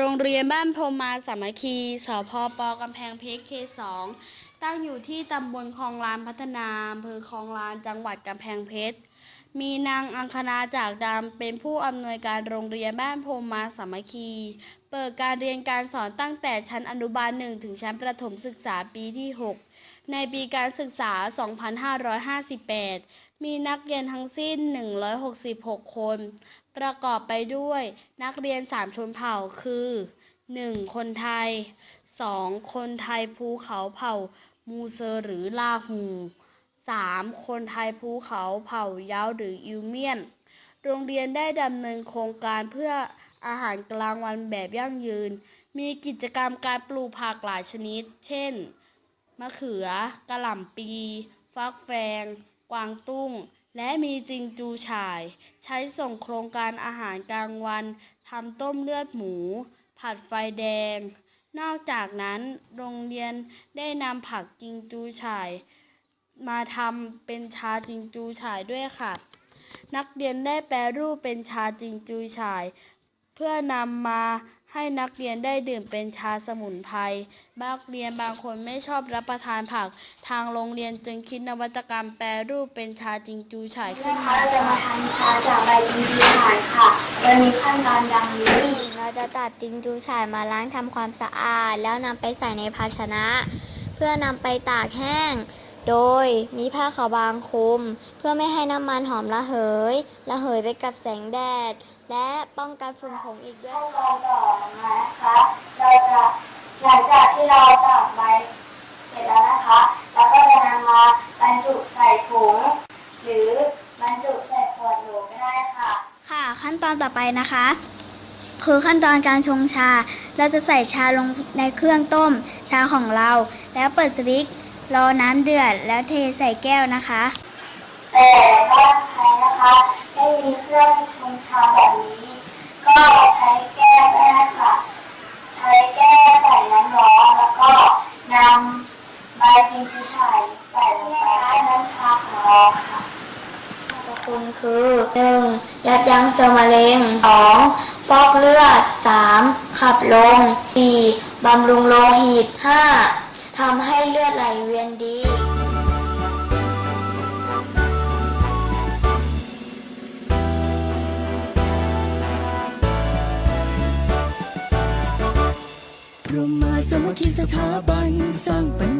โรงเรียนบ้านพรมมาสามัคคี สพปกำแพงเพชรเคสอง ตั้งอยู่ที่ตำบลคลองลานพัฒนาอำเภอคลองลานจังหวัดกำแพงเพชร มีนางอังคณาจากดำเป็นผู้อำนวยการโรงเรียนบ้านพรมมาสามัคคี เปิดการเรียนการสอนตั้งแต่ชั้นอนุบาล 1 ถึงชั้นประถมศึกษาปีที่ 6 ในปีการศึกษา 2558 มีนักเรียนทั้งสิ้น 166 คน ประกอบไปด้วยนักเรียน 3 ชนเผ่าคือ 1. คนไทย 2. คนไทยภูเขาเผ่ามูเซอร์หรือลาหู 3. คนไทยภูเขาเผ่ายาวหรืออิวเมียน โรงเรียนได้ดำเนินโครงการเพื่ออาหารกลางวันแบบยั่งยืน มีกิจกรรมการปลูกผักหลายชนิด เช่น มะเขือกระหล่ำปี ฟักแฟง กวางตุ้ง และมีจิงจูฉ่าย ใช้ส่งโครงการอาหารกลางวันทำต้มเลือดหมู ผัดไฟแดง นอกจากนั้นโรงเรียนได้นำผักจิงจูฉ่าย มาทำเป็นชาจิงจูฉ่ายด้วยค่ะ นักเรียนได้แปรรูปเป็นชาจิงจูฉ่าย เพื่อนำมาให้นักเรียนได้ดื่มเป็นชาสมุนไพรนักเรียนบางคนไม่ชอบรับประทานผัก ทางโรงเรียนจึงคิดนวัตกรรมแปรรูปเป็นชาจิงจูฉ่ายขึ้นนะคะมาเราจะมาทำชาจากใบจิงจีหายค่ะโดยมีขั้นตอนดังนี้ เราจะตัดจิงจูฉ่ายมาล้างทำความสะอาด แล้วนำไปใส่ในภาชนะ เพื่อนำไปตากแห้ง โดยมีผ้าขาวบางคลุม เพื่อไม่ให้น้ำมันหอมระเหย ระเหยไปกับแสงแดด และป้องกันฝุ่นผงอีกด้วยขั้นตอนต่อมานะคะเราจะหลังจากที่เราตากใบเสร็จแล้วนะคะเราก็จะนำมาบรรจุใส่ถุงหรือบรรจุใส่ขวดโหลก็ได้ค่ะ ค่ะ ขั้นตอนต่อไปนะคะคือขั้นตอนการชงชา เราจะใส่ชาลงในเครื่องต้มชาของเรา แล้วเปิดสวิตช์ รอน้ำเดือดแล้วเทใส่แก้วนะคะ แต่บ้านใครนะคะไม่มีเครื่องชงชาแบบนี้ ก็ใช้แก้วก็ได้ค่ะ ใช้แก้วใส่น้ำร้อนแล้วก็นำใบจิงจูฉ่ายใส่ลงไปในน้ำชาของเราค่ะคุณคือ 1. ยับยั้งเซลล์มะเร็ง 2. ฟอกเลือด 3. ขับลม 4. บำรุงโลหิต 5. ทำให้เลือดไหลเวียนดีรวมมาสามัคคีสถาบันสร้างป